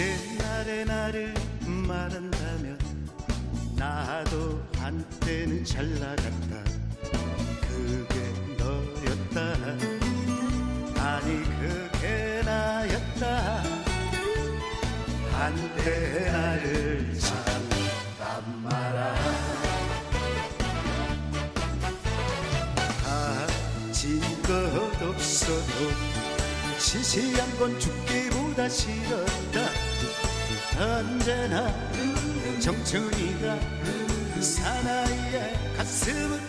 옛날의 나를 말한다면 나도 한때는 잘 나갔다. 그게 너였다. 아니 그게 나였다. 한때 나를 찾았단 말아. 다친 것 없어도 시시한 건 죽기보다 싫었다. 언제나 청춘이가 사나이의 가슴은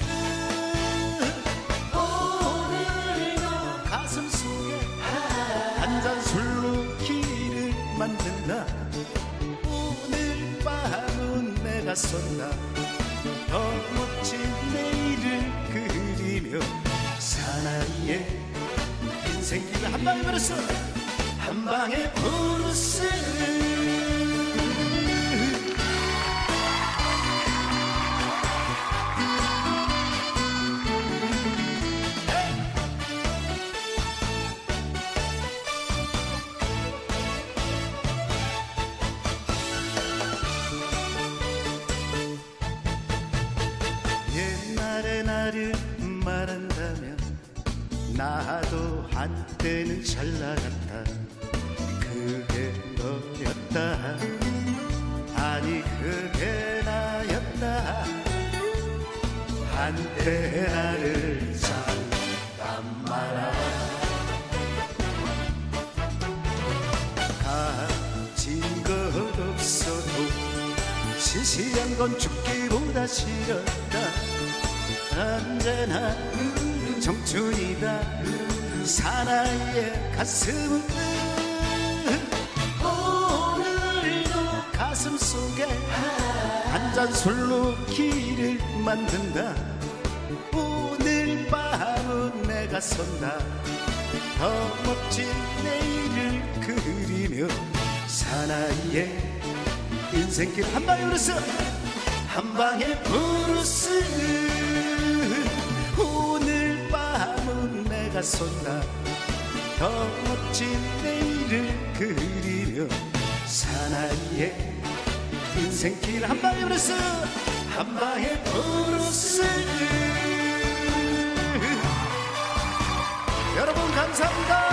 오늘도 가슴 속에 한 잔 술로 길을 만든다. 오늘 밤은 내가 쏜다 생길을 한 방에 걸었어 한 방에 부르스. 옛날의 나를 나도 한때는 잘 나갔다. 그게 너였다. 아니 그게 나였다. 한때 나를 잘난 마라 가진 것 없어도 시시한 건 죽기보다 싫었다. 언제나 청춘이다. 사나이의 가슴은 오늘도 가슴 속에 한 잔 술로 길을 만든다. 오늘 밤은 내가 선다. 더 멋진 내일을 그리며 사나이의 인생길 한 방에 울었어. 한 방에 부르스 쏜다 더 멋진 내일을 그리며 사나이의 인생길 한 방에 울었어 한 방에 부르스 여러분 감사합니다